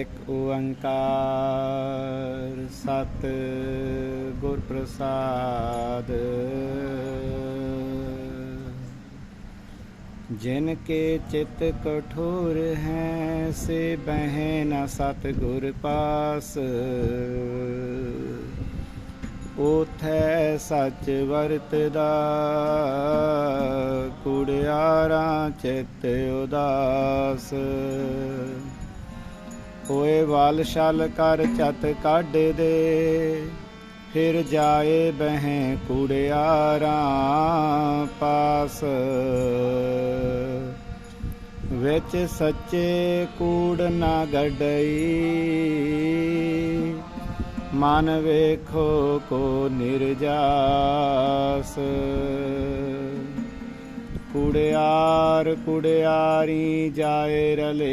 ਇੱਕ ਓੰਕਾਰ ਸਤ ਗੁਰ ਪ੍ਰਸਾਦ ਜਿਨ ਕੇ ਚਿਤ ਕਠੋਰ ਹੈ, ਸੇ ਬਹਿ ਨ ਸਤ ਗੁਰ ਪਾਸ। ਉਥੈ ਸੱਚ ਵਰਤਦਾ, ਕੁੜਿਆਰਾ ਚਿਤ ਉਦਾਸ। ਹੋਏ ਵਾਲ ਛਲ ਕਰ ਚਤ ਕੱਢ ਦੇ, ਫਿਰ ਜਾਏ ਬਹਿ ਕੁੜਿਆਰਾ ਪਾਸ। ਵਿੱਚ ਸੱਚੇ ਕੂੜ ਨਾ ਗੜਈ ਮਨ ਵੇਖੋ ਕੋ ਨਿਰਜਾਸ। ਕੁੜਿਆਰ ਕੁੜਿਆਰੀ ਜਾਏ ਰਲੇ।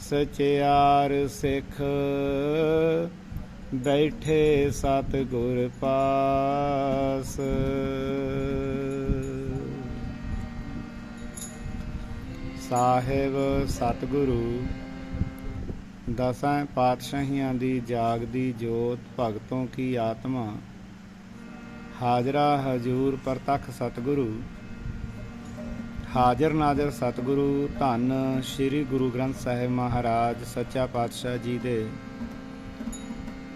ਸਚਿਆਰ ਸਿੱਖ ਬੈਠੇ ਸਤ ਗੁਰ ਪਾਸ। ਸਾਹਿਬ ਸਤਿਗੁਰੂ, ਦਸਾਂ ਪਾਤਸ਼ਾਹੀਆਂ ਦੀ ਜਾਗਦੀ ਜੋਤ ਭਗਤੋਂ ਕੀ ਆਤਮਾ? ਹਾਜ਼ਰਾ ਹਜੂਰ ਪ੍ਰਤੱਖ ਸਤਿਗੁਰੂ। ਹਾਜ਼ਰ ਨਾਜ਼ਰ ਸਤਿਗੁਰੂ, ਧੰਨ ਸ੍ਰੀ ਗੁਰੂ ਗ੍ਰੰਥ ਸਾਹਿਬ ਮਹਾਰਾਜ ਸੱਚਾ ਪਾਤਸ਼ਾਹ ਜੀ ਦੇ।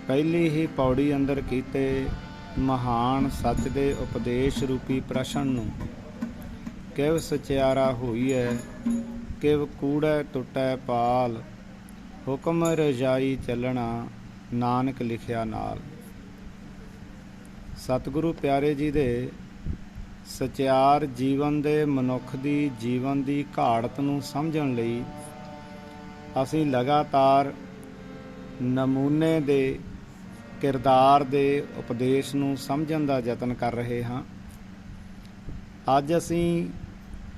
ਪਹਿਲੀ ਹੀ ਪੌੜੀ ਅੰਦਰ ਕੀਤੇ ਮਹਾਨ ਸੱਚ ਦੇ ਉਪਦੇਸ਼ ਰੂਪੀ ਪ੍ਰਸ਼ਨ ਨੂੰ, ਕਿਵ ਸਚਿਆਰਾ ਹੋਈ ਹੈ ਕਿਵ ਕੂੜੈ ਟੁੱਟੈ ਪਾਲ, ਹੁਕਮ ਰਜਾਈ ਚੱਲਣਾ, ਨਾਨਕ ਲਿਖਿਆ ਨਾਲ। ਸਤਿਗੁਰੂ ਪਿਆਰੇ ਜੀ ਦੇ ਸਚਿਆਰ ਜੀਵਨ ਦੇ ਮਨੁੱਖ ਦੀ ਜੀਵਨ ਦੀ ਘਾੜਤ ਨੂੰ ਸਮਝਣ ਲਈ ਅਸੀਂ ਲਗਾਤਾਰ ਨਮੂਨੇ ਦੇ ਕਿਰਦਾਰ ਦੇ ਉਪਦੇਸ਼ ਨੂੰ ਸਮਝਣ ਦਾ ਯਤਨ ਕਰ ਰਹੇ ਹਾਂ। ਅੱਜ ਅਸੀਂ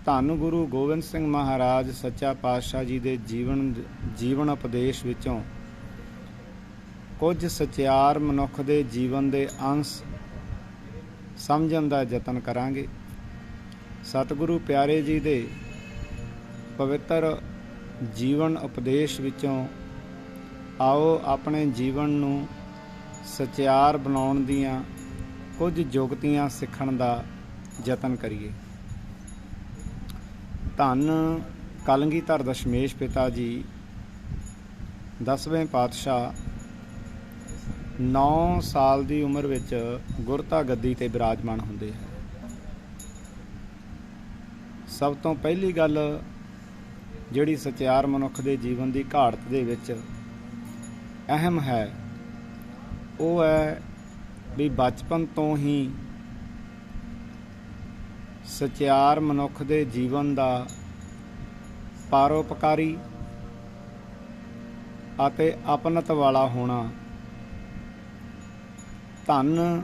ਧੰਨ ਗੁਰੂ ਗੋਬਿੰਦ ਸਿੰਘ ਮਹਾਰਾਜ ਸੱਚਾ ਪਾਤਸ਼ਾਹ ਜੀ ਦੇ ਜੀਵਨ ਜੀਵਨ ਉਪਦੇਸ਼ ਵਿੱਚੋਂ ਕੁਝ ਸਚਿਆਰ ਮਨੁੱਖ ਦੇ ਜੀਵਨ ਦੇ ਅੰਸ਼ ਸਮਝਣ ਦਾ ਯਤਨ ਕਰਾਂਗੇ। ਸਤਿਗੁਰੂ ਪਿਆਰੇ ਜੀ ਦੇ ਪਵਿੱਤਰ ਜੀਵਨ ਉਪਦੇਸ਼ ਵਿੱਚੋਂ ਆਓ ਆਪਣੇ ਜੀਵਨ ਨੂੰ ਸਚਿਆਰ ਬਣਾਉਣ ਦੀਆਂ ਕੁਝ ਯੋਗਤੀਆਂ ਸਿੱਖਣ ਦਾ ਯਤਨ ਕਰੀਏ। ਧੰਨ ਕਲਗੀਧਰ ਦਸ਼ਮੇਸ਼ ਪਿਤਾ ਜੀ, ਦਸਵੇਂ ਪਾਤਸ਼ਾਹ 9 ਸਾਲ ਦੀ ਉਮਰ ਵਿੱਚ ਗੁਰਤਾ ਗੱਦੀ ਤੇ ਬਿਰਾਜਮਾਨ ਹੁੰਦੇ ਹਨ ਸਭ ਤੋਂ ਪਹਿਲੀ ਗੱਲ ਜਿਹੜੀ ਸਚਿਆਰ ਮਨੁੱਖ ਦੇ ਜੀਵਨ ਦੀ ਘਾੜਤ ਦੇ ਵਿੱਚ ਅਹਿਮ ਹੈ, ਉਹ ਹੈ ਵੀ ਬਚਪਨ ਤੋਂ ਹੀ ਸਚਿਆਰ ਮਨੁੱਖ ਦੇ ਜੀਵਨ ਦਾ ਪਾਰੋਪਕਾਰੀ ਅਤੇ ਆਪਨਤ ਵਾਲਾ ਹੋਣਾ ਧੰਨ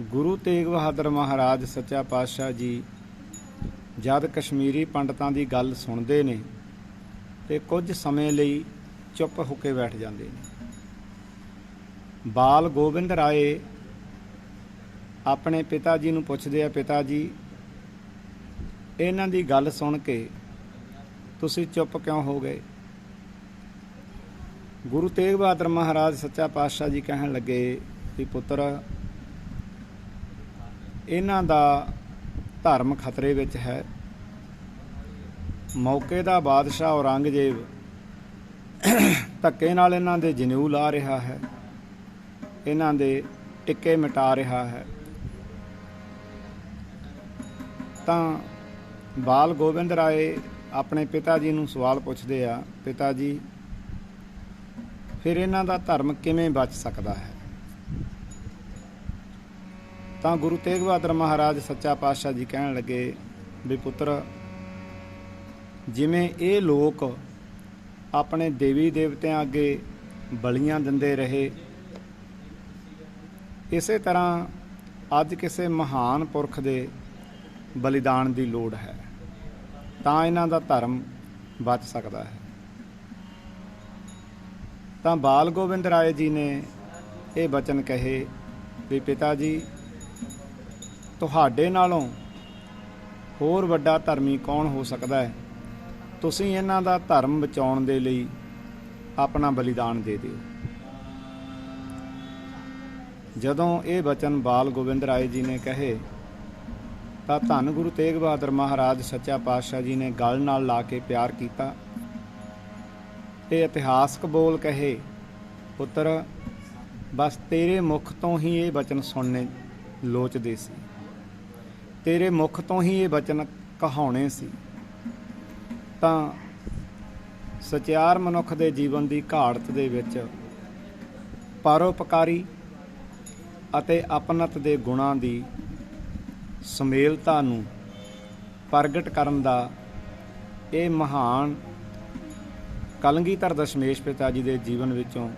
ਗੁਰੂ ਤੇਗ ਬਹਾਦਰ ਮਹਾਰਾਜ ਸੱਚਾ ਪਾਤਸ਼ਾਹ ਜੀ, ਜਦ ਕਸ਼ਮੀਰੀ ਪੰਡਤਾਂ ਦੀ ਗੱਲ ਸੁਣਦੇ ਨੇ ਤੇ ਕੁਝ ਸਮੇਂ ਲਈ ਚੁੱਪ ਹੋ ਕੇ ਬੈਠ ਜਾਂਦੇ ਨੇ। ਬਾਲ ਗੋਬਿੰਦ ਰਾਏ ਆਪਣੇ ਪਿਤਾ ਜੀ ਨੂੰ ਪੁੱਛਦੇ ਆ, ਪਿਤਾ ਜੀ, ਇਹਨਾਂ ਦੀ ਗੱਲ ਸੁਣ ਕੇ ਤੁਸੀਂ ਚੁੱਪ ਕਿਉਂ ਹੋ ਗਏ? ਗੁਰੂ ਤੇਗ ਬਹਾਦਰ ਮਹਾਰਾਜ ਸੱਚਾ ਪਾਤਸ਼ਾਹ ਜੀ ਕਹਿਣ ਲੱਗੇ ਵੀ ਪੁੱਤਰ, ਇਹਨਾਂ ਦਾ ਧਰਮ ਖਤਰੇ ਵਿੱਚ ਹੈ। ਮੌਕੇ ਦਾ ਬਾਦਸ਼ਾਹ ਔਰੰਗਜ਼ੇਬ ਧੱਕੇ ਨਾਲ ਇਹਨਾਂ ਦੇ ਜਨੇਊ ਲਾ ਰਿਹਾ ਹੈ। ਇਹਨਾਂ ਦੇ ਟਿੱਕੇ ਮਿਟਾ ਰਿਹਾ ਹੈ। ਤਾਂ ਬਾਲ ਗੋਬਿੰਦ ਰਾਏ ਆਪਣੇ ਪਿਤਾ ਜੀ ਨੂੰ ਸਵਾਲ ਪੁੱਛਦੇ ਆ, ਪਿਤਾ ਜੀ ਫਿਰ ਇਹਨਾਂ ਦਾ ਧਰਮ ਕਿਵੇਂ ਬਚ ਸਕਦਾ ਹੈ? ਤਾਂ ਗੁਰੂ ਤੇਗ ਬਹਾਦਰ ਮਹਾਰਾਜ ਸੱਚਾ ਪਾਤਸ਼ਾਹ ਜੀ ਕਹਿਣ ਲੱਗੇ ਵੀ ਪੁੱਤਰ, ਜਿਵੇਂ ਇਹ ਲੋਕ ਆਪਣੇ ਦੇਵੀ ਦੇਵਤਿਆਂ ਅੱਗੇ ਬਲੀਆਂ ਦਿੰਦੇ ਰਹੇ, ਇਸੇ ਤਰ੍ਹਾਂ ਅੱਜ ਕਿਸੇ ਮਹਾਨ ਪੁਰਖ ਦੇ ਬਲੀਦਾਨ ਦੀ ਲੋੜ ਹੈ, ਤਾਂ ਇਹਨਾਂ ਦਾ ਧਰਮ ਬਚ ਸਕਦਾ ਹੈ। ਤਾਂ ਬਾਲ ਗੋਬਿੰਦ ਰਾਏ ਜੀ ਨੇ ਇਹ ਬਚਨ ਕਹੇ ਵੀ ਪਿਤਾ ਜੀ, ਤੁਹਾਡੇ ਨਾਲੋਂ ਹੋਰ ਵੱਡਾ ਧਰਮੀ ਕੌਣ ਹੋ ਸਕਦਾ ਹੈ? ਤੁਸੀਂ ਇਹਨਾਂ ਦਾ ਧਰਮ ਬਚਾਉਣ ਦੇ ਲਈ ਆਪਣਾ ਬਲੀਦਾਨ ਦੇ ਦਿਓ। ਜਦੋਂ ਇਹ ਬਚਨ ਬਾਲ ਗੋਬਿੰਦ ਰਾਏ ਜੀ ਨੇ ਕਹੇ, ਤਾਂ ਧੰਨ ਗੁਰੂ ਤੇਗ ਬਹਾਦਰ ਮਹਾਰਾਜ, ਸੱਚਾ ਪਾਤਸ਼ਾਹ ਜੀ ਨੇ ਗਲ ਨਾਲ ਲਾ ਕੇ ਪਿਆਰ ਕੀਤਾ। ਇਹ ਇਤਿਹਾਸਕ ਬੋਲ ਕਹੇ, ਪੁੱਤਰ, ਬਸ ਤੇਰੇ ਮੁਖ ਤੋਂ ਹੀ ਇਹ ਬਚਨ ਸੁਣਨੇ ਲੋਚਦੇ ਸੀ। ਤੇਰੇ ਮੁਖ ਤੋਂ ਹੀ ਇਹ ਬਚਨ ਕਹਾਉਣੇ ਸੀ। ਤਾਂ ਸਚਿਆਰ ਮਨੁੱਖ ਦੇ ਜੀਵਨ ਦੀ ਘਾੜਤ ਦੇ ਵਿੱਚ ਪਰਉਪਕਾਰੀ ਅਤੇ ਆਪਨਤ ਦੇ ਗੁਣਾਂ ਦੀ ਸਮੇਲਤਾ ਨੂੰ ਪ੍ਰਗਟ ਕਰਨ ਦਾ ਇਹ ਮਹਾਨ ਕਲੰਗੀਧਰ ਦਸ਼ਮੇਸ਼ ਪਿਤਾ ਜੀ ਦੇ ਜੀਵਨ ਵਿੱਚੋਂ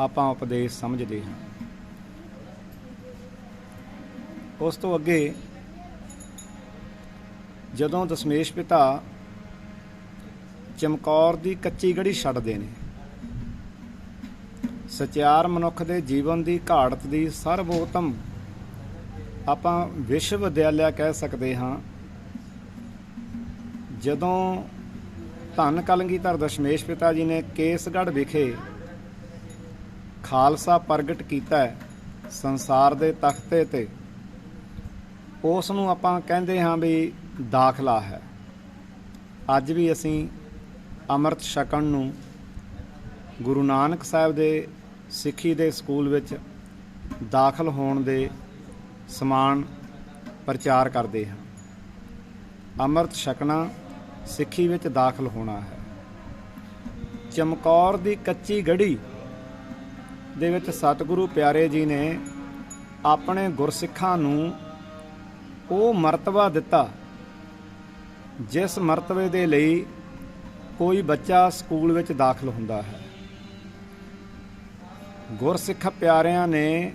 ਆਪਾਂ ਉਪਦੇਸ਼ ਸਮਝਦੇ ਹਾਂ। ਉਸ ਤੋਂ ਅੱਗੇ ਜਦੋਂ ਦਸ਼ਮੇਸ਼ ਪਿਤਾ ਚਮਕੌਰ ਦੀ ਕੱਚੀ ਗੜੀ ਛੱਡਦੇ ਨੇ, ਸਚਿਆਰ ਮਨੁੱਖ ਦੇ ਜੀਵਨ ਦੀ ਘਾੜਤ ਦੀ ਸਰਵੋਤਮ ਆਪਾਂ ਵਿਸ਼ਵ ਵਿਦਿਆਲਿਆ ਕਹਿ ਸਕਦੇ ਹਾਂ, ਜਦੋਂ ਧੰਨ ਕਲੰਗੀਧਰ ਦਸ਼ਮੇਸ਼ ਪਿਤਾ ਜੀ ਨੇ ਕੇਸਗੜ੍ਹ ਵਿਖੇ ਖਾਲਸਾ ਪ੍ਰਗਟ ਕੀਤਾ ਸੰਸਾਰ ਦੇ ਤਖਤੇ ਤੇ। ਉਸ ਨੂੰ ਆਪਾਂ ਕਹਿੰਦੇ ਹਾਂ ਵੀ ਦਾਖਲਾ ਹੈ। ਅੱਜ ਵੀ ਅਸੀਂ ਅੰਮ੍ਰਿਤ ਛਕਣ ਨੂੰ ਗੁਰੂ ਨਾਨਕ ਸਾਹਿਬ ਦੇ ਸਿੱਖੀ ਦੇ ਸਕੂਲ ਵਿੱਚ ਦਾਖਲ ਹੋਣ ਦੇ ਸਮਾਨ ਪ੍ਰਚਾਰ ਕਰਦੇ ਹਾਂ। ਅੰਮ੍ਰਿਤ ਛਕਣਾ ਸਿੱਖੀ ਵਿੱਚ ਦਾਖਲ ਹੋਣਾ ਹੈ। ਚਮਕੌਰ ਦੀ ਕੱਚੀ ਗੜੀ ਦੇ ਵਿੱਚ ਸਤਿਗੁਰੂ ਪਿਆਰੇ ਜੀ ਨੇ ਆਪਣੇ ਗੁਰਸਿੱਖਾਂ ਨੂੰ ਉਹ ਮਰਤਬਾ ਦਿੱਤਾ, ਜਿਸ ਮਰਤਬੇ ਦੇ ਲਈ ਕੋਈ ਬੱਚਾ ਸਕੂਲ ਵਿੱਚ ਦਾਖਲ ਹੁੰਦਾ ਹੈ। ਗੁਰਸਿੱਖ ਪਿਆਰਿਆਂ ਨੇ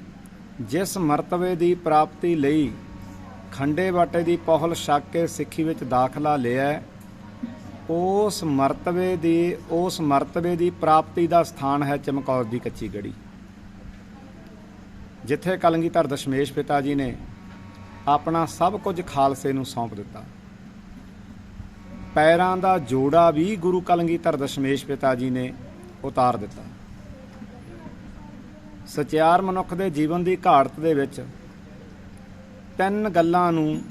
ਜਿਸ ਮਰਤਬੇ ਦੀ ਪ੍ਰਾਪਤੀ ਲਈ ਖੰਡੇ ਬਾਟੇ ਦੀ ਪਹਲ ਛੱਕ ਕੇ ਸਿੱਖੀ ਵਿੱਚ ਦਾਖਲਾ ਲਿਆ ਉਸ ਮਰਤਬੇ ਦੀ, ਉਸ ਮਰਤਬੇ ਦੀ ਪ੍ਰਾਪਤੀ ਦਾ ਸਥਾਨ ਹੈ ਚਮਕੌਰ ਦੀ ਕੱਚੀ ਗੜੀ ਜਿੱਥੇ ਕਲੰਗੀਧਰ ਦਸ਼ਮੇਸ਼ ਪਿਤਾ ਜੀ ਨੇ ਆਪਣਾ ਸਭ ਕੁਝ ਖਾਲਸੇ ਨੂੰ ਸੌਂਪ ਦਿੱਤਾ। ਪੈਰਾਂ ਦਾ ਜੋੜਾ ਵੀ ਗੁਰੂ ਕਲੰਗੀਧਰ ਦਸ਼ਮੇਸ਼ ਪਿਤਾ ਜੀ ਨੇ ਉਤਾਰ ਦਿੱਤਾ। ਸਚਿਆਰ ਮਨੁੱਖ ਦੇ ਜੀਵਨ ਦੀ ਘਾੜਤ ਦੇ ਵਿੱਚ ਤਿੰਨ ਗੱਲਾਂ ਨੂੰ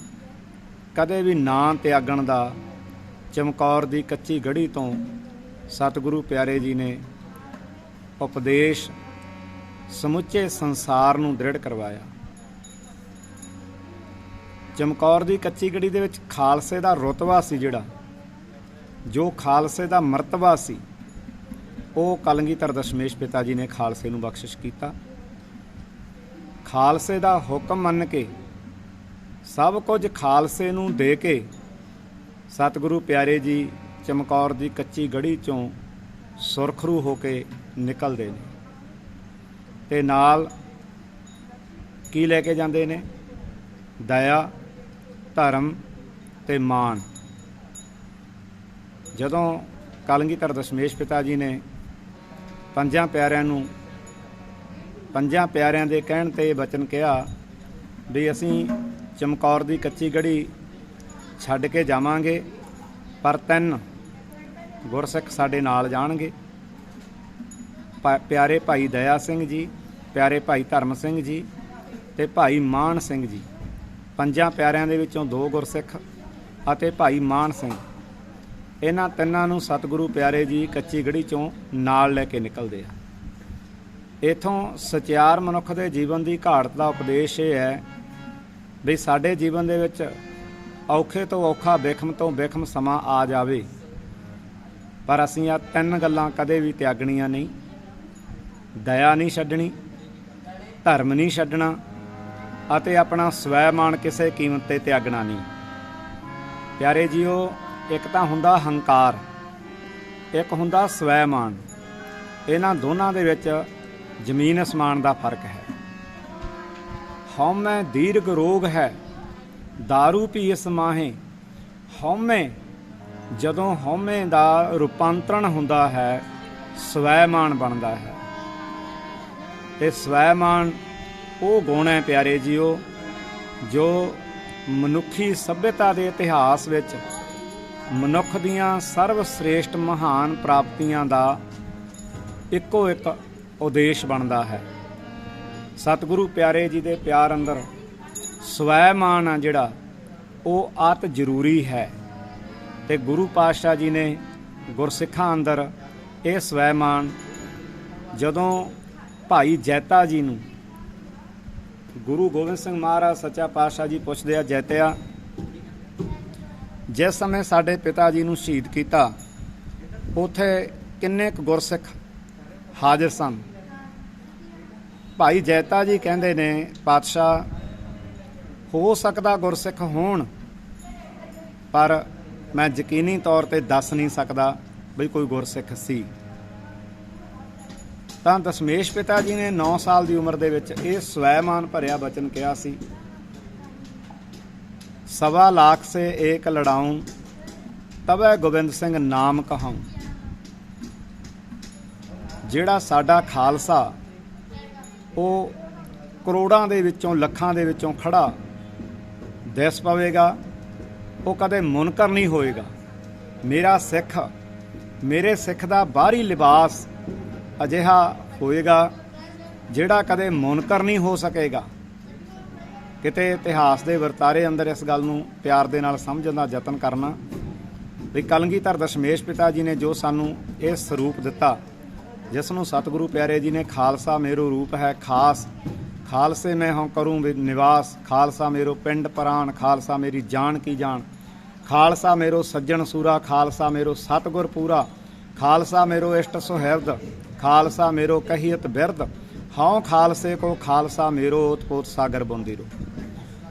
ਕਦੇ ਵੀ ਨਾ ਤਿਆਗਣ ਦਾ ਚਮਕੌਰ ਦੀ ਕੱਚੀ ਗੜੀ ਤੋਂ ਸਤਿਗੁਰੂ ਪਿਆਰੇ ਜੀ ਨੇ ਉਪਦੇਸ਼ ਸਮੁੱਚੇ ਸੰਸਾਰ ਨੂੰ ਦ੍ਰਿੜ ਕਰਵਾਇਆ। ਚਮਕੌਰ ਦੀ ਕੱਚੀ ਗੜੀ ਦੇ ਵਿੱਚ ਖਾਲਸੇ ਦਾ ਰੁਤਬਾ ਸੀ ਜਿਹੜਾ, ਜੋ ਖਾਲਸੇ ਦਾ ਮਰਤਬਾ ਸੀ, ਉਹ ਕਲੰਗੀਧਰ ਦਸ਼ਮੇਸ਼ ਪਿਤਾ ਜੀ ਨੇ ਖਾਲਸੇ ਨੂੰ ਬਖਸ਼ਿਸ਼ ਕੀਤਾ। ਖਾਲਸੇ ਦਾ ਹੁਕਮ ਮੰਨ ਕੇ ਸਭ ਕੁਝ ਖਾਲਸੇ ਨੂੰ ਦੇ ਕੇ ਸਤਿਗੁਰੂ ਪਿਆਰੇ ਜੀ, ਚਮਕੌਰ ਦੀ ਕੱਚੀ ਗੜੀ ਚੋਂ ਸੁਰਖਰੂ ਹੋ ਕੇ ਨਿਕਲਦੇ ਨੇ। ਤੇ ਨਾਲ ਕੀ ਲੈ ਕੇ ਜਾਂਦੇ ਨੇ? ਦਇਆ, ਧਰਮ ਤੇ ਮਾਣ। ਜਦੋਂ ਕਲੰਗੀਧਰ ਦਸ਼ਮੇਸ਼ ਪਿਤਾ ਜੀ ਨੇ ਪੰਜਾਂ ਪਿਆਰਿਆਂ ਨੂੰ, ਪੰਜਾਂ ਪਿਆਰਿਆਂ ਦੇ ਕਹਿਣ ਤੇ ਇਹ ਬਚਨ ਕਿਹਾ ਵੀ ਅਸੀਂ ਚਮਕੌਰ ਦੀ ਕੱਚੀ ਗੜੀ ਛੱਡ ਕੇ ਜਾਵਾਂਗੇ, ਪਰ ਤਿੰਨ ਗੁਰਸਿੱਖ ਸਾਡੇ ਨਾਲ ਜਾਣਗੇ। ਪਾ- ਪਿਆਰੇ ਭਾਈ ਦਇਆ ਸਿੰਘ ਜੀ, ਪਿਆਰੇ ਭਾਈ ਧਰਮ ਸਿੰਘ ਜੀ ਤੇ ਭਾਈ ਮਾਨ ਸਿੰਘ ਜੀ। ਪੰਜਾਂ ਪਿਆਰਿਆਂ ਦੇ ਵਿੱਚੋਂ ਦੋ ਗੁਰਸਿੱਖ ਅਤੇ ਭਾਈ ਮਾਨ ਸਿੰਘ। ਇਹਨਾਂ ਤਿੰਨਾਂ ਨੂੰ ਸਤਿਗੁਰੂ ਪਿਆਰੇ ਜੀ ਕੱਚੀ ਗੜੀ ਚੋਂ ਨਾਲ ਲੈ ਕੇ ਨਿਕਲਦੇ ਆ। ਇਥੋਂ ਸਚਿਆਰ ਮਨੁੱਖ ਦੇ ਜੀਵਨ ਦੀ ਘਾਟ ਦਾ ਉਪਦੇਸ਼ ਇਹ ਹੈ ਵੀ ਸਾਡੇ ਜੀਵਨ ਦੇ ਵਿੱਚ ਔਖੇ ਤੋਂ ਔਖਾ ਵਿਖਮ ਤੋਂ ਵਿਖਮ ਸਮਾਂ ਆ ਜਾਵੇ। ਪਰ ਅਸੀਂ ਆ ਤਿੰਨ ਗੱਲਾਂ ਕਦੇ ਵੀ ਤਿਆਗਣੀਆਂ ਨਹੀਂ। ਦਇਆ ਨਹੀਂ ਛੱਡਣੀ, ਧਰਮ ਨਹੀਂ ਛੱਡਣਾ ਅਤੇ ਆਪਣਾ ਸਵੈ ਮਾਣ ਕਿਸੇ ਕੀਮਤ ਤੇ ਤਿਆਗਣਾ ਨਹੀਂ। ਪਿਆਰੇ ਜੀਓ, ਇੱਕ ਤਾਂ ਹੁੰਦਾ ਹੰਕਾਰ, ਇੱਕ ਹੁੰਦਾ ਸਵੈ ਮਾਣ ਇਹਨਾਂ ਦੋਨਾਂ ਦੇ ਵਿੱਚ ਜ਼ਮੀਨ ਅਸਮਾਨ ਦਾ ਫ਼ਰਕ ਹੈ। ਹਉਮੈ ਦੀਰਘ ਰੋਗ ਹੈ। दारू ਪੀ ਇਸ ਮਾਹੇ ਹਉਮੈ ਜਦੋਂ ਹਉਮੈ ਦਾ ਰੂਪਾਂਤਰਣ ਹੁੰਦਾ ਹੈ ਸਵੈਮਾਨ ਬਣਦਾ ਹੈ ਤੇ ਸਵੈਮਾਨ ਉਹ ਗੁਣ ਹੈ ਪਿਆਰੇ ਜੀਓ ਜੋ ਮਨੁੱਖੀ ਸਭਿਅਤਾ ਦੇ ਇਤਿਹਾਸ ਵਿੱਚ ਮਨੁੱਖ ਦੀਆਂ ਸਰਵ ਸ੍ਰੇਸ਼ਟ ਮਹਾਨ ਪ੍ਰਾਪਤੀਆਂ ਦਾ ਇੱਕੋ ਇੱਕ ਉਦੇਸ਼ ਬਣਦਾ ਹੈ ਸਤਿਗੁਰੂ ਪਿਆਰੇ ਜੀ ਦੇ ਪਿਆਰ ਅੰਦਰ ਸਵੈ ਸਵੈਮਾਨ ਆ ਜਿਹੜਾ, ਉਹ ਅਤ ਜ਼ਰੂਰੀ ਹੈ। ਤੇ ਗੁਰੂ ਪਾਤਸ਼ਾਹ ਜੀ ਨੇ ਗੁਰਸਿੱਖਾਂ ਅੰਦਰ ਇਹ ਸਵੈ ਮਾਨ ਜਦੋਂ ਭਾਈ ਜੈਤਾ ਜੀ ਨੂੰ ਗੁਰੂ ਗੋਬਿੰਦ ਸਿੰਘ ਮਹਾਰਾਜ ਸੱਚਾ ਪਾਤਸ਼ਾਹ ਜੀ ਪੁੱਛਦੇ ਆ, ਜੈਤਿਆ, ਜਿਸ ਸਮੇਂ ਸਾਡੇ ਪਿਤਾ ਜੀ ਨੂੰ ਸ਼ਹੀਦ ਕੀਤਾ, ਉਥੇ ਕਿੰਨੇ ਕੁ ਗੁਰਸਿੱਖ ਹਾਜ਼ਰ ਸਨ? ਭਾਈ ਜੈਤਾ ਜੀ ਕਹਿੰਦੇ ਨੇ, ਪਾਤਸ਼ਾਹ ਹੋ ਸਕਦਾ ਗੁਰਸਿੱਖ ਹੋਣ, ਪਰ ਮੈਂ ਯਕੀਨੀ ਤੌਰ ਤੇ ਦੱਸ ਨਹੀਂ ਸਕਦਾ ਵੀ ਕੋਈ ਗੁਰਸਿੱਖ ਸੀ। ਤਾਂ ਦਸ਼ਮੇਸ਼ ਪਿਤਾ ਜੀ ਨੇ 9 ਸਾਲ ਦੀ ਉਮਰ ਦੇ ਵਿੱਚ ਇਹ ਸਵੈਮਾਨ ਭਰਿਆ ਬਚਨ ਕਿਹਾ ਸੀ, ਸਵਾ ਲੱਖ ਸੇ ਏਕ ਲੜਾਉਂ, ਤਬੈ ਗੋਬਿੰਦ ਸਿੰਘ ਨਾਮ ਕਹਾਉਂ। ਜਿਹੜਾ ਸਾਡਾ ਖਾਲਸਾ ਉਹ ਕਰੋੜਾਂ ਦੇ ਵਿੱਚੋਂ, ਲੱਖਾਂ ਦੇ ਵਿੱਚੋਂ ਖੜਾ ਦਿਸ ਪਵੇਗਾ, ਉਹ ਕਦੇ ਮੁਨਕਰ ਨਹੀਂ ਹੋਏਗਾ। ਮੇਰਾ ਸਿੱਖ, ਮੇਰੇ ਸਿੱਖ ਦਾ ਬਾਹਰੀ ਲਿਬਾਸ ਅਜਿਹਾ ਹੋਏਗਾ ਜਿਹੜਾ ਕਦੇ ਮੁਨਕਰ ਨਹੀਂ ਹੋ ਸਕੇਗਾ। ਕਿਤੇ ਇਤਿਹਾਸ ਦੇ ਵਰਤਾਰੇ ਅੰਦਰ ਇਸ ਗੱਲ ਨੂੰ ਪਿਆਰ ਦੇ ਨਾਲ ਸਮਝਣ ਦਾ ਯਤਨ ਕਰਨਾ, ਵੀ ਕਲਗੀਧਰ ਦਸ਼ਮੇਸ਼ ਪਿਤਾ ਜੀ ਨੇ ਜੋ ਸਾਨੂੰ ਇਹ ਸਰੂਪ ਦਿੱਤਾ ਜਿਸ ਨੂੰ ਸਤਿਗੁਰੂ ਪਿਆਰੇ ਜੀ ਨੇ ਖਾਲਸਾ ਮੇਰੋ ਰੂਪ ਹੈ, ਖਾਸ ਖਾਲਸੇ ਮੈਂ ਹਾਂ ਕਰੂੰ ਨਿਵਾਸ, ਖਾਲਸਾ ਮੇਰੋ ਪਿੰਡ ਪ੍ਰਾਨ ਖਾਲਸਾ ਮੇਰੀ ਜਾਨ ਕੀ ਜਾਨ। ਖਾਲਸਾ ਮੇਰੋ ਸੱਜਣ ਸੂਰਾ, ਖਾਲਸਾ ਮੇਰੋ ਸਤਗੁਰ ਪੂਰਾ। ਖਾਲਸਾ ਮੇਰੋ ਇਸ਼ਟ ਸੁਹਿਰਦ, ਖਾਲਸਾ ਮੇਰੋ ਕਹੀਤ ਬਿਰਦ। ਹਉ ਖਾਲਸੇ ਕੋ ਖਾਲਸਾ ਮੇਰੋ ਉਤਪੋਤ ਸਾਗਰ ਬੰਦੀਰੋ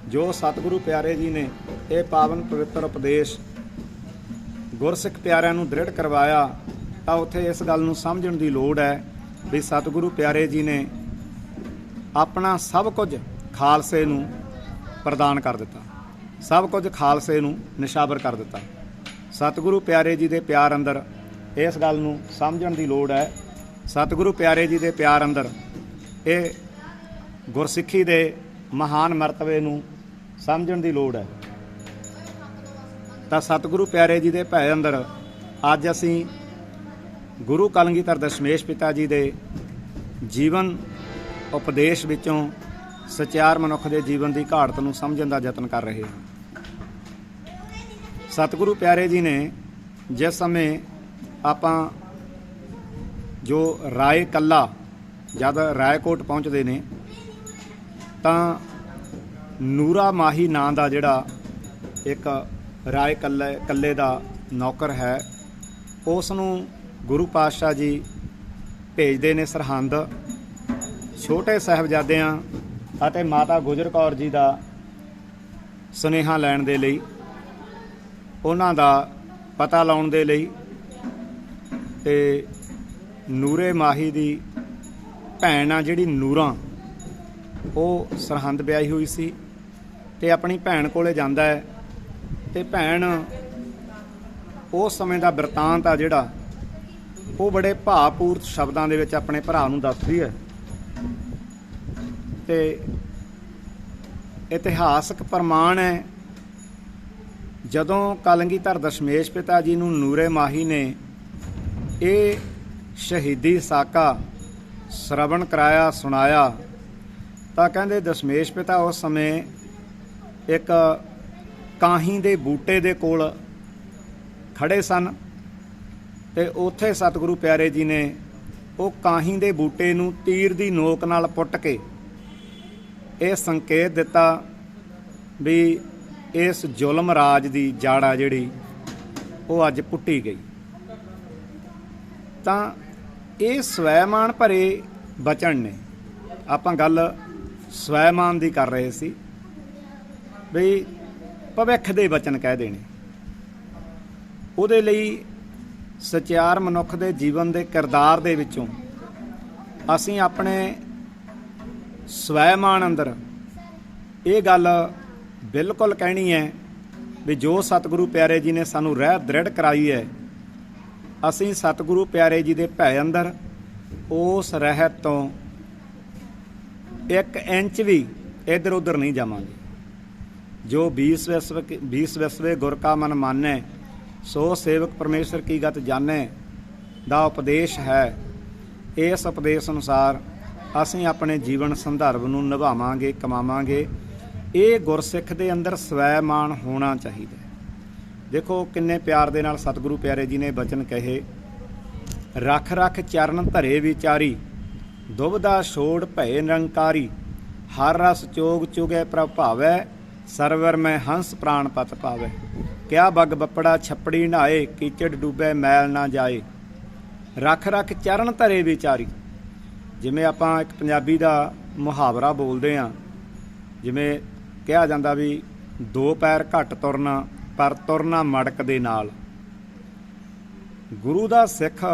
ਜੋ ਸਤਿਗੁਰੂ ਪਿਆਰੇ ਜੀ ਨੇ ਇਹ ਪਾਵਨ ਪਵਿੱਤਰ ਉਪਦੇਸ਼ ਗੁਰਸਿੱਖ ਪਿਆਰਿਆਂ ਨੂੰ ਦ੍ਰਿੜ ਕਰਵਾਇਆ, ਤਾਂ ਉੱਥੇ ਇਸ ਗੱਲ ਨੂੰ ਸਮਝਣ ਦੀ ਲੋੜ ਹੈ ਵੀ ਸਤਿਗੁਰੂ ਪਿਆਰੇ ਜੀ ਨੇ ਆਪਣਾ ਸਭ ਕੁਝ ਖਾਲਸੇ ਨੂੰ ਪ੍ਰਦਾਨ ਕਰ ਦਿੱਤਾ। ਸਭ ਕੁਝ ਖਾਲਸੇ ਨੂੰ ਨਿਸ਼ਾਵਰ ਕਰ ਦਿੱਤਾ। ਸਤਿਗੁਰੂ ਪਿਆਰੇ ਜੀ ਦੇ ਪਿਆਰ ਅੰਦਰ ਇਸ ਗੱਲ ਨੂੰ ਸਮਝਣ ਦੀ ਲੋੜ ਹੈ। ਸਤਿਗੁਰੂ ਪਿਆਰੇ ਜੀ ਦੇ ਪਿਆਰ ਅੰਦਰ ਇਹ ਗੁਰਸਿੱਖੀ ਦੇ ਮਹਾਨ ਮਰਤਬੇ ਨੂੰ ਸਮਝਣ ਦੀ ਲੋੜ ਹੈ। ਤਾਂ ਸਤਿਗੁਰੂ ਪਿਆਰੇ ਜੀ ਦੇ ਭੈ ਅੰਦਰ ਅੱਜ ਅਸੀਂ ਗੁਰੂ ਕਲਗੀਧਰ ਦਸ਼ਮੇਸ਼ ਪਿਤਾ ਜੀ ਦੇ ਜੀਵਨ ਉਪਦੇਸ਼ ਵਿੱਚੋਂ ਸਚਿਆਰ ਮਨੁੱਖ ਦੇ ਜੀਵਨ ਦੀ ਘਾੜਤ ਨੂੰ ਸਮਝਣ ਦਾ ਯਤਨ ਕਰ ਰਹੇ ਹਾਂ। ਸਤਿਗੁਰੂ ਪਿਆਰੇ ਜੀ ਨੇ ਜਿਸ ਸਮੇਂ ਆਪਾਂ ਜੋ ਰਾਏ ਕੱਲਾ ਜਦ ਰਾਏਕੋਟ ਪਹੁੰਚਦੇ ਨੇ, ਤਾਂ ਨੂਰਾ ਮਾਹੀ ਨਾਂ ਦਾ ਜਿਹੜਾ ਇੱਕ ਰਾਏ ਕੱਲੇ ਕੱਲੇ ਦਾ ਨੌਕਰ ਹੈ, ਉਸ ਨੂੰ ਗੁਰੂ ਪਾਤਸ਼ਾਹ ਜੀ ਭੇਜਦੇ ਨੇ ਸਰਹੰਦ। ਛੋਟੇ ਸਾਹਿਬਜ਼ਾਦਿਆਂ ਅਤੇ ਮਾਤਾ ਗੁਜਰ ਕੌਰ ਜੀ ਦਾ ਸੁਨੇਹਾ ਲੈਣ ਦੇ ਲਈ, ਉਹਨਾਂ ਦਾ ਪਤਾ ਲਾਉਣ ਦੇ ਲਈ ਤੇ ਨੂਰੇ ਮਾਹੀ ਦੀ ਭੈਣ ਆ ਜਿਹੜੀ ਨੂਰਾਂ, ਉਹ ਸਰਹੰਦ ਵਿਆਹੀ ਹੋਈ ਸੀ ਤੇ ਆਪਣੀ ਭੈਣ ਕੋਲੇ ਜਾਂਦਾ ਹੈ ਤੇ ਭੈਣ ਉਸ ਸਮੇਂ ਦਾ ਬਿਰਤਾਂਤ ਆ ਜਿਹੜਾ, ਉਹ ਬੜੇ ਭਾਵਪੂਰਤ ਸ਼ਬਦਾਂ ਦੇ ਵਿੱਚ ਆਪਣੇ ਭਰਾ ਨੂੰ ਦੱਸਦੀ ਹੈ। ਤੇ ਇਤਿਹਾਸਕ ਪ੍ਰਮਾਣ ਹੈ। ਜਦੋਂ ਕਲਗੀਧਰ ਦਸ਼ਮੇਸ਼ ਪਿਤਾ ਜੀ ਨੂੰ ਨੂਰੇ ਮਾਹੀ ਨੇ ਇਹ ਸ਼ਹੀਦੀ ਸਾਕਾ ਸ਼ਰਵਣ ਕਰਾਇਆ, ਸੁਣਾਇਆ, ਤਾਂ ਕਹਿੰਦੇ ਦਸ਼ਮੇਸ਼ ਪਿਤਾ ਉਸ ਸਮੇਂ ਇੱਕ ਕਾਹੀ ਦੇ ਬੂਟੇ ਦੇ ਕੋਲ ਖੜੇ ਸਨ ਤੇ ਉੱਥੇ ਸਤਿਗੁਰੂ ਪਿਆਰੇ ਜੀ ਨੇ ਉਹ ਕਾਹੀ ਦੇ ਬੂਟੇ ਨੂੰ ਤੀਰ ਦੀ ਨੋਕ ਨਾਲ ਪੁੱਟ ਕੇ ਇਹ ਸੰਕੇਤ ਦਿੱਤਾ ਵੀ ਇਸ ਜ਼ੁਲਮ ਰਾਜ ਦੀ ਜਾੜਾ ਜਿਹੜੀ, ਉਹ ਅੱਜ ਪੁੱਟੀ ਗਈ। ਤਾਂ ਇਹ ਸਵੈਮਾਨ ਭਰੇ ਬਚਨ ਨੇ। ਆਪਾਂ ਗੱਲ ਸਵੈਮਾਨ ਦੀ ਕਰ ਰਹੇ ਸੀ ਵੀ ਭਵਿੱਖ ਦੇ ਬਚਨ ਕਹਿ ਦੇਣੇ। ਉਹਦੇ ਲਈ ਸਚਿਆਰ ਮਨੁੱਖ ਦੇ ਜੀਵਨ ਦੇ ਕਿਰਦਾਰ ਦੇ ਵਿੱਚੋਂ ਅਸੀਂ ਆਪਣੇ ਸਵੈਮਾਨ ਅੰਦਰ ਇਹ ਗੱਲ ਬਿਲਕੁਲ ਕਹਿਣੀ ਹੈ ਵੀ ਜੋ ਸਤਿਗੁਰੂ ਪਿਆਰੇ ਜੀ ਨੇ ਸਾਨੂੰ ਰਹਿ ਦ੍ਰਿੜ ਕਰਾਈ ਹੈ, ਅਸੀਂ ਸਤਿਗੁਰੂ ਪਿਆਰੇ ਜੀ ਦੇ ਭੈ ਅੰਦਰ ਉਸ ਰਹਿਤ ਤੋਂ ਇੱਕ ਇੰਚ ਵੀ ਇੱਧਰ ਉੱਧਰ ਨਹੀਂ ਜਾਵਾਂਗੇ। ਜੋ 20 ਵਿਸਵ 20 ਵਿਸਵੇ ਗੁਰ ਕਾ ਮਨ ਮਾਨੈ, ਸੋ ਸੇਵਕ ਪਰਮੇਸ਼ਰ ਕੀ ਗਤ ਜਾਣੈ, ਦਾ ਉਪਦੇਸ਼ ਹੈ। ਇਸ ਉਪਦੇਸ਼ ਅਨੁਸਾਰ ਅਸੀਂ ਆਪਣੇ ਜੀਵਨ ਸੰਦਰਭ ਨੂੰ ਨਿਭਾਵਾਂਗੇ, ਕਮਾਵਾਂਗੇ। ਇਹ ਗੁਰਸਿੱਖ ਦੇ ਅੰਦਰ ਸਵੈਮਾਨ ਹੋਣਾ ਚਾਹੀਦਾ ਦੇਖੋ, ਕਿੰਨੇ ਪਿਆਰ ਦੇ ਨਾਲ ਸਤਿਗੁਰੂ ਪਿਆਰੇ ਜੀ ਨੇ ਬਚਨ ਕਹੇ ਰਖ ਰਖ ਚਰਨ ਧਰੇ ਵਿਚਾਰੀ, ਦੁਬਦਾ ਛੋੜ ਭੈ ਨਿਰੰਕਾਰੀ, ਹਰ ਰਸ ਚੋਗ ਚੁਗੈ ਪ੍ਰਭਾਵੈ ਸਰਵਰ ਮੈਂ ਹੰਸ ਪ੍ਰਾਣ ਪਤ ਪਾਵੈ। ਕਿਆ ਬਗ ਬੱਪੜਾ ਛੱਪੜੀ ਨਹਾਏ, ਕੀਚੜ ਡੂਬੇ, ਮੈਲ ਨਾ ਜਾਏ। ਰਖ ਰਖ ਚਰਨ ਧਰੇ ਵਿਚਾਰੀ ਜਿਵੇਂ ਆਪਾਂ ਇੱਕ ਪੰਜਾਬੀ ਦਾ ਮੁਹਾਵਰਾ ਬੋਲਦੇ ਆ ਜਿਵੇਂ ਕਿਹਾ ਜਾਂਦਾ ਵੀ ਦੋ ਪੈਰ ਘੱਟ ਤੁਰਨਾ, ਪਰ ਤੁਰਨਾ ਮੜਕ ਦੇ ਨਾਲ। ਗੁਰੂ ਦਾ ਸਿੱਖ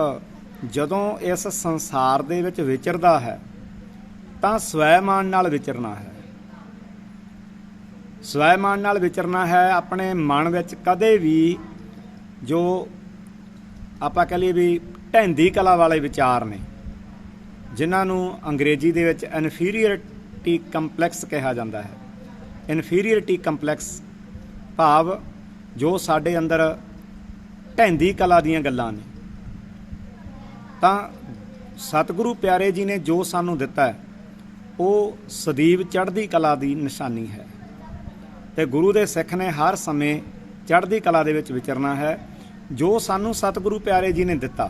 ਜਦੋਂ ਇਸ ਸੰਸਾਰ ਦੇ ਵਿੱਚ ਵਿਚਰਦਾ ਹੈ, ਤਾਂ ਸਵੈਮਾਨ ਨਾਲ ਵਿਚਰਨਾ ਹੈ। ਸਵੈਮਾਨ ਨਾਲ ਵਿਚਰਨਾ ਹੈ ਆਪਣੇ ਮਨ ਵਿੱਚ ਕਦੇ ਵੀ ਜੋ ਆਪਾਂ ਕਹ ਲਈਏ ਵੀ ਢੈਂਦੀ ਕਲਾ ਵਾਲੇ ਵਿਚਾਰ ਨੇ। ਜਿਨ੍ਹਾਂ ਨੂੰ ਅੰਗਰੇਜ਼ੀ ਦੇ ਵਿੱਚ ਇਨਫੀਰੀਅਰਿਟੀ ਕੰਪਲੈਕਸ ਕਿਹਾ ਜਾਂਦਾ ਹੈ। ਇਨਫੀਰੀਅਰਿਟੀ ਕੰਪਲੈਕਸ ਭਾਵ ਜੋ ਸਾਡੇ ਅੰਦਰ ਢੈਂਦੀ ਕਲਾ ਦੀਆਂ ਗੱਲਾਂ ਨੇ। ਤਾਂ ਸਤਿਗੁਰੂ ਪਿਆਰੇ ਜੀ ਨੇ ਜੋ ਸਾਨੂੰ ਦਿੱਤਾ ਹੈ, ਉਹ ਸਦੀਵ ਚੜ੍ਹਦੀ ਕਲਾ ਦੀ ਨਿਸ਼ਾਨੀ ਹੈ। ਤੇ ਗੁਰੂ ਦੇ ਸਿੱਖ ਨੇ ਹਰ ਸਮੇਂ ਚੜ੍ਹਦੀ ਕਲਾ ਦੇ ਵਿੱਚ ਵਿਚਰਨਾ ਹੈ। ਜੋ ਸਾਨੂੰ ਸਤਿਗੁਰੂ ਪਿਆਰੇ ਜੀ ਨੇ ਦਿੱਤਾ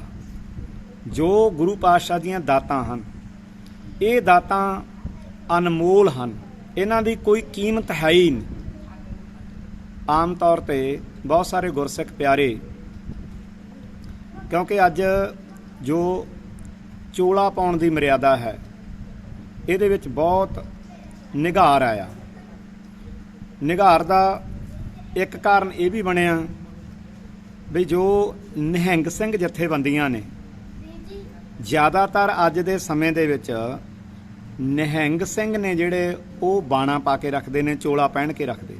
ਜੋ ਗੁਰੂ ਪਾਤਸ਼ਾਹ ਦੀਆਂ ਦਾਤਾਂ ਹਨ, ਇਹ ਦਾਤਾਂ ਅਨਮੋਲ ਹਨ। ਇਹਨਾਂ ਦੀ ਕੋਈ ਕੀਮਤ ਹੈ ਹੀ ਨਹੀਂ। ਆਮ ਤੌਰ ਤੇ ਬਹੁਤ ਸਾਰੇ ਗੁਰਸਿੱਖ ਪਿਆਰੇ, ਕਿਉਂਕਿ ਅੱਜ ਜੋ ਚੋਲਾ ਪਾਉਣ ਦੀ ਮਰਿਆਦਾ ਹੈ, ਇਹਦੇ ਵਿੱਚ ਬਹੁਤ ਨਿਘਾਰ ਆਇਆ। ਨਿਘਾਰ ਦਾ ਇੱਕ ਕਾਰਨ ਇਹ ਵੀ ਬਣਿਆ ਵੀ ਜੋ ਨਿਹੰਗ ਸਿੰਘ ਜਥੇਬੰਦੀਆਂ ਨੇ ਜ਼ਿਆਦਾਤਰ ਅੱਜ ਦੇ ਸਮੇਂ ਦੇ ਵਿੱਚ ਨਿਹੰਗ ਸਿੰਘ ਨੇ ਜਿਹੜੇ ਉਹ ਬਾਣਾ ਪਾ ਕੇ ਰੱਖਦੇ ਨੇ, ਚੋਲਾ ਪਹਿਨ ਕੇ ਰੱਖਦੇ ਨੇ।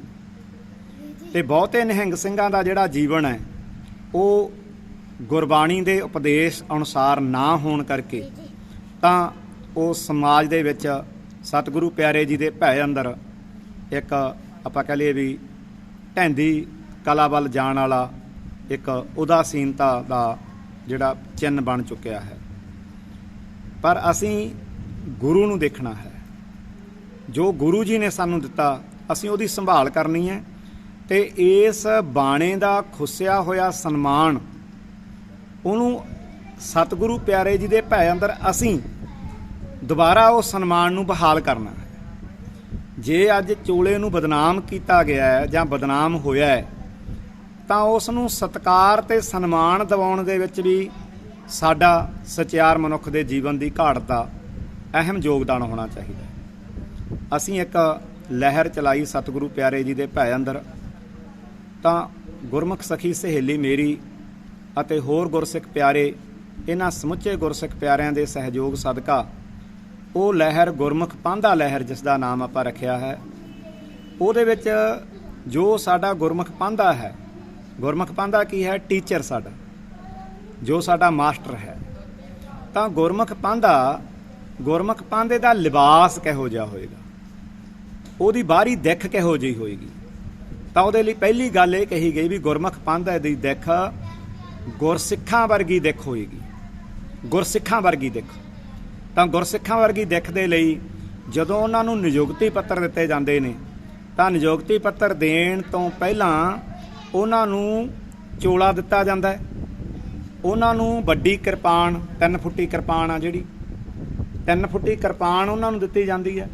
ਤੇ ਬਹੁਤੇ ਨਿਹੰਗ ਸਿੰਘਾਂ ਦਾ ਜਿਹੜਾ ਜੀਵਨ ਹੈ, ਉਹ ਗੁਰਬਾਣੀ ਦੇ ਉਪਦੇਸ਼ ਅਨੁਸਾਰ ਨਾ ਹੋਣ ਕਰਕੇ ਤਾਂ ਉਹ ਸਮਾਜ ਦੇ ਵਿੱਚ ਸਤਿਗੁਰੂ ਪਿਆਰੇ ਜੀ ਦੇ ਭੈ ਅੰਦਰ ਇੱਕ ਆਪਾਂ ਕਹ ਲਈਏ ਵੀ ਢੈਂਦੀ ਕਲਾ ਵੱਲ ਜਾਣ ਵਾਲਾ ਇੱਕ ਉਦਾਸੀਨਤਾ ਦਾ ਜਿਹੜਾ ਚਿੰਨ ਬਣ ਚੁੱਕਿਆ ਹੈ। ਪਰ ਅਸੀਂ ਗੁਰੂ ਨੂੰ ਦੇਖਣਾ ਹੈ। ਜੋ ਗੁਰੂ ਜੀ ਨੇ ਸਾਨੂੰ ਦਿੱਤਾ, ਅਸੀਂ ਉਹਦੀ ਸੰਭਾਲ ਕਰਨੀ ਹੈ ਤੇ ਇਸ ਬਾਣੇ ਦਾ ਖੁੱਸਿਆ ਹੋਇਆ ਸਨਮਾਨ ਉਹਨੂੰ ਸਤਿਗੁਰੂ ਪਿਆਰੇ ਜੀ ਦੇ ਭੈ ਅੰਦਰ ਅਸੀਂ ਦੁਬਾਰਾ ਉਹ ਸਨਮਾਨ ਨੂੰ ਬਹਾਲ ਕਰਨਾ ਹੈ। ਜੇ ਅੱਜ ਚੋਲੇ ਨੂੰ ਬਦਨਾਮ ਕੀਤਾ ਗਿਆ ਹੈ ਜਾਂ ਬਦਨਾਮ ਹੋਇਆ ਹੈ, ਤਾਂ ਉਸ ਨੂੰ ਸਤਕਾਰ ਤੇ ਸਨਮਾਨ ਦਿਵਾਉਣ ਦੇ ਵਿੱਚ ਵੀ ਸਾਡਾ ਸਚਿਆਰ ਮਨੁੱਖ ਦੇ ਜੀਵਨ ਦੀ ਘਾਟ ਦਾ ਅਹਿਮ ਯੋਗਦਾਨ ਹੋਣਾ ਚਾਹੀਦਾ ਹੈ। ਅਸੀਂ ਇੱਕ ਲਹਿਰ ਚਲਾਈ ਸਤਿਗੁਰੂ ਪਿਆਰੇ ਜੀ ਦੇ ਭੈ ਅੰਦਰ, ਤਾਂ ਗੁਰਮੁਖ ਸਖੀ ਸਹੇਲੀ ਮੇਰੀ ਅਤੇ ਹੋਰ ਗੁਰਸਿੱਖ ਪਿਆਰੇ, ਇਹਨਾਂ ਸਮੁੱਚੇ ਗੁਰਸਿੱਖ ਪਿਆਰਿਆਂ ਦੇ ਸਹਿਯੋਗ ਸਦਕਾ, ਉਹ ਲਹਿਰ ਗੁਰਮੁਖ ਪਾਂਧਾ ਲਹਿਰ ਜਿਸ ਦਾ ਨਾਮ ਆਪਾਂ ਰੱਖਿਆ ਹੈ, ਉਹਦੇ ਵਿੱਚ ਜੋ ਸਾਡਾ ਗੁਰਮੁਖ ਪਾਂਧਾ ਹੈ, ਗੁਰਮੁਖ ਪਾਂਧਾ ਕੀ ਹੈ? ਟੀਚਰ ਸਾਡਾ। ਜੋ ਸਾਡਾ ਮਾਸਟਰ ਹੈ, ਤਾਂ ਗੁਰਮੁਖ ਪਾਂਧਾ, ਗੁਰਮੁਖ ਪਾਂਧੇ ਦਾ ਲਿਬਾਸ ਕਿਹੋ ਜਿਹਾ ਹੋਏਗਾ? ਉਹਦੀ ਬਾਹਰੀ ਦਿੱਖ ਕਿਹੋ ਜਿਹੀ ਹੋਏਗੀ? ਤਾਂ ਉਹਦੇ ਲਈ ਪਹਿਲੀ ਗੱਲ ਇਹ ਕਹੀ ਗਈ ਵੀ ਗੁਰਮੁਖ ਪਾਂਧੇ ਦੀ ਦਿੱਖ ਗੁਰਸਿੱਖਾਂ ਵਰਗੀ ਦਿੱਖ ਹੋਏਗੀ। ਗੁਰਸਿੱਖਾਂ ਵਰਗੀ ਦਿੱਖ। ਤਾਂ ਗੁਰਸਿੱਖਾਂ ਵਰਗੀ ਦਿੱਖ ਦੇ ਲਈ ਜਦੋਂ ਉਹਨਾਂ ਨੂੰ ਨਿਯੁਕਤੀ ਪੱਤਰ ਦਿੱਤੇ ਜਾਂਦੇ ਨੇ, ਤਾਂ ਨਿਯੁਕਤੀ ਪੱਤਰ ਦੇਣ ਤੋਂ ਪਹਿਲਾਂ ਉਹਨਾਂ ਨੂੰ ਚੋਲਾ ਦਿੱਤਾ ਜਾਂਦਾ ਹੈ। ਉਹਨਾਂ ਨੂੰ ਵੱਡੀ ਕਿਰਪਾਨ 3 ਫੁੱਟੀ ਕਿਰਪਾਨ ਆ ਜਿਹੜੀ। 3 ਫੁੱਟੀ ਕਿਰਪਾਨ ਉਹਨਾਂ ਨੂੰ ਦਿੱਤੀ ਜਾਂਦੀ ਹੈ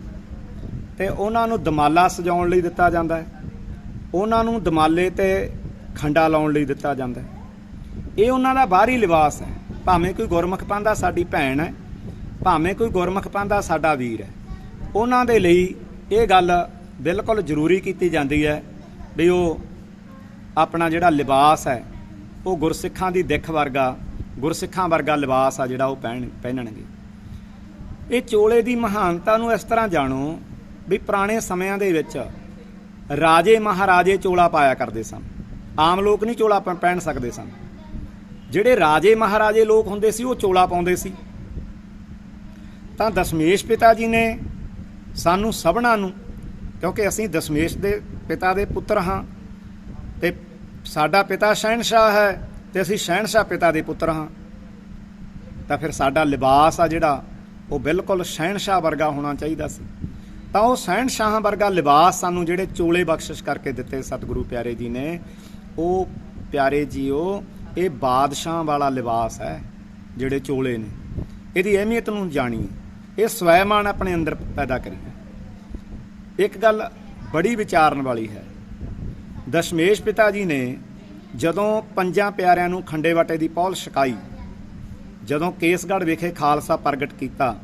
ਤੇ ਉਹਨਾਂ ਨੂੰ ਦਮਾਲਾ ਸਜਾਉਣ ਲਈ ਦਿੱਤਾ ਜਾਂਦਾ ਹੈ। ਉਹਨਾਂ ਨੂੰ ਦਮਾਲੇ ਤੇ ਖੰਡਾ ਲਾਉਣ ਲਈ ਦਿੱਤਾ ਜਾਂਦਾ ਹੈ। ਇਹ ਉਹਨਾਂ ਦਾ ਬਾਹਰੀ ਲਿਬਾਸ ਹੈ। ਭਾਵੇਂ ਕੋਈ ਗੁਰਮੁਖ ਪਾਂਦਾ ਸਾਡੀ ਭੈਣ ਹੈ, ਭਾਵੇਂ ਕੋਈ ਗੁਰਮੁਖ ਪਾਂਦਾ ਸਾਡਾ ਵੀਰ ਹੈ। ਉਹਨਾਂ ਦੇ ਲਈ ਇਹ ਗੱਲ ਬਿਲਕੁਲ ਜ਼ਰੂਰੀ ਕੀਤੀ ਜਾਂਦੀ ਹੈ ਵੀ ਉਹ ਆਪਣਾ ਜਿਹੜਾ ਲਿਬਾਸ ਹੈ ਉਹ ਗੁਰਸਿੱਖਾਂ ਦੀ ਦਿੱਖ ਵਰਗਾ, ਗੁਰਸਿੱਖਾਂ ਵਰਗਾ ਲਿਬਾਸ ਆ ਜਿਹੜਾ ਉਹ ਪਹਿਨ ਪਹਿਨਣਗੇ। ਇਹ ਚੋਲੇ ਦੀ ਮਹਾਨਤਾ ਨੂੰ ਇਸ ਤਰ੍ਹਾਂ ਜਾਣੋ ਵੀ ਪੁਰਾਣੇ ਸਮਿਆਂ ਦੇ ਵਿੱਚ ਰਾਜੇ ਮਹਾਰਾਜੇ ਚੋਲਾ ਪਾਇਆ ਕਰਦੇ ਸਨ। ਆਮ ਲੋਕ ਨਹੀਂ ਚੋਲਾ ਪ- ਪਹਿਨ ਸਕਦੇ ਸਨ। ਜਿਹੜੇ ਰਾਜੇ ਮਹਾਰਾਜੇ ਲੋਕ ਹੁੰਦੇ ਸੀ, ਉਹ ਚੋਲਾ ਪਾਉਂਦੇ ਸੀ। ਤਾਂ ਦਸ਼ਮੇਸ਼ ਪਿਤਾ ਜੀ ਨੇ ਸਾਨੂੰ ਸਭਨਾਂ ਨੂੰ, ਕਿਉਂਕਿ ਅਸੀਂ ਦਸ਼ਮੇਸ਼ ਦੇ ਪਿਤਾ ਦੇ ਪੁੱਤਰ ਹਾਂ, ਤੇ ਸਾਡਾ ਪਿਤਾ ਸ਼ਹਿਨशाह ਹੈ ਤੇ ਅਸੀਂ ਸ਼ਹਿਨशाह ਪਿਤਾ ਦੇ ਪੁੱਤਰ ਹਾਂ। ਤਾਂ ਫਿਰ ਸਾਡਾ ਲਿਬਾਸ ਆ ਜਿਹੜਾ, ਉਹ ਬਿਲਕੁਲ ਸ਼ਹਿਨशाह ਵਰਗਾ ਹੋਣਾ ਚਾਹੀਦਾ ਸੀ। ਤਾਂ ਉਹ ਸ਼ਹਿਨशाह ਵਰਗਾ ਲਿਬਾਸ ਸਾਨੂੰ ਜਿਹੜੇ ਚੋਲੇ ਬਖਸ਼ਿਸ਼ ਕਰਕੇ ਦਿੱਤੇ ਸਤਿਗੁਰੂ ਪਿਆਰੇ ਜੀ ਨੇ, ਉਹ ਪਿਆਰੇ ਜੀਓ, ਇਹ ਬਾਦਸ਼ਾਹ ਵਾਲਾ ਲਿਬਾਸ ਹੈ ਜਿਹੜੇ ਚੋਲੇ ਨੇ। ਇਹਦੀ ਅਹਿਮੀਅਤ ਨੂੰ ਜਾਣੀ, ਇਹ ਸਵੈਮਾਨ ਆਪਣੇ ਅੰਦਰ ਪੈਦਾ ਕਰੀਏ ਇੱਕ ਗੱਲ ਬੜੀ ਵਿਚਾਰਨ ਵਾਲੀ ਹੈ ਦਸ਼ਮੇਸ਼ ਪਿਤਾ ਜੀ ਨੇ ਜਦੋਂ ਪੰਜਾਂ ਪਿਆਰਿਆਂ ਨੂੰ ਖੰਡੇ ਵਾਟੇ ਦੀ ਪੌਲ ਛਕਾਈ, ਜਦੋਂ ਕੇਸਗੜ੍ਹ ਵਿਖੇ ਖਾਲਸਾ ਪ੍ਰਗਟ ਕੀਤਾ,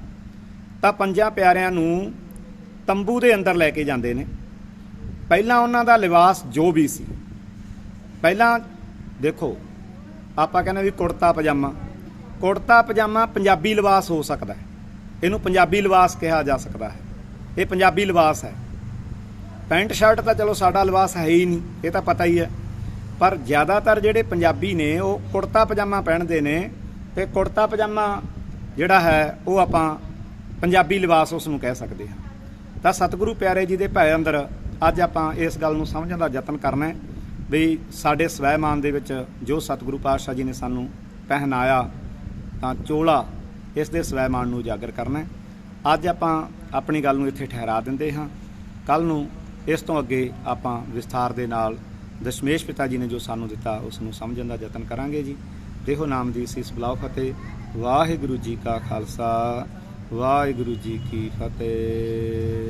ਤਾਂ ਪੰਜਾਂ ਪਿਆਰਿਆਂ ਨੂੰ ਤੰਬੂ ਦੇ ਅੰਦਰ ਲੈ ਕੇ ਜਾਂਦੇ ਨੇ। ਪਹਿਲਾਂ ਉਹਨਾਂ ਦਾ ਲਿਬਾਸ ਜੋ ਵੀ ਸੀ। ਪਹਿਲਾਂ ਦੇਖੋ, ਆਪਾਂ ਕਹਿੰਦੇ ਵੀ ਕੁੜਤਾ ਪਜਾਮਾ। ਕੁੜਤਾ ਪਜਾਮਾ ਪੰਜਾਬੀ ਲਿਬਾਸ ਹੋ ਸਕਦਾ ਹੈ। ਇਹਨੂੰ ਪੰਜਾਬੀ ਲਿਬਾਸ ਕਿਹਾ ਜਾ ਸਕਦਾ ਹੈ। ਇਹ ਪੰਜਾਬੀ ਲਿਬਾਸ ਹੈ। ਪੈਂਟ ਸ਼ਰਟ ਤਾਂ ਚਲੋ ਸਾਡਾ ਲਿਬਾਸ ਹੈ ਹੀ ਨਹੀਂ, ਇਹ ਤਾਂ ਪਤਾ ਹੀ ਹੈ। ਪਰ ਜ਼ਿਆਦਾਤਰ ਜਿਹੜੇ ਪੰਜਾਬੀ ਨੇ, ਉਹ ਕੁੜਤਾ ਪਜਾਮਾ ਪਹਿਨਦੇ ਨੇ ਤੇ ਕੁੜਤਾ ਪਜਾਮਾ ਜਿਹੜਾ ਹੈ, ਉਹ ਆਪਾਂ ਪੰਜਾਬੀ ਲਿਬਾਸ ਉਸ ਨੂੰ ਕਹਿ ਸਕਦੇ ਹਾਂ। ਤਾਂ ਸਤਿਗੁਰੂ ਪਿਆਰੇ ਜੀ ਦੇ ਭੈ ਅੰਦਰ ਅੱਜ ਆਪਾਂ ਇਸ ਗੱਲ ਨੂੰ ਸਮਝਣ ਦਾ ਯਤਨ ਕਰਨਾ ਹੈ ਵੀ ਸਾਡੇ ਸਵੈਮਾਨ ਦੇ ਵਿੱਚ ਜੋ ਸਤਿਗੁਰੂ ਪਾਤਸ਼ਾਹ ਜੀ ਨੇ ਸਾਨੂੰ ਪਹਿਨਾਇਆ, ਤਾਂ ਚੋਲਾ ਇਸ ਦੇ ਸਵੈਮਾਨ ਨੂੰ ਉਜਾਗਰ ਕਰਨਾ ਹੈ। ਅੱਜ ਆਪਾਂ ਆਪਣੀ ਗੱਲ ਨੂੰ ਇੱਥੇ ਠਹਿਰਾ ਦਿੰਦੇ ਹਾਂ। ਕੱਲ ਨੂੰ ਇਸ ਤੋਂ ਅੱਗੇ ਆਪਾਂ ਵਿਸਥਾਰ ਦੇ ਨਾਲ ਦਸ਼ਮੇਸ਼ ਪਿਤਾ ਜੀ ਨੇ ਜੋ ਸਾਨੂੰ ਦਿੱਤਾ ਉਸ ਨੂੰ ਸਮਝਣ ਦਾ ਯਤਨ ਕਰਾਂਗੇ ਜੀ। ਦੇਹੋ ਨਾਮ ਦੀ ਇਸ ਬਲਾਉ ਫਤਿਹ। ਵਾਹਿਗੁਰੂ ਜੀ ਕਾ ਖਾਲਸਾ, ਵਾਹਿਗੁਰੂ ਜੀ ਕੀ ਫਤਿਹ।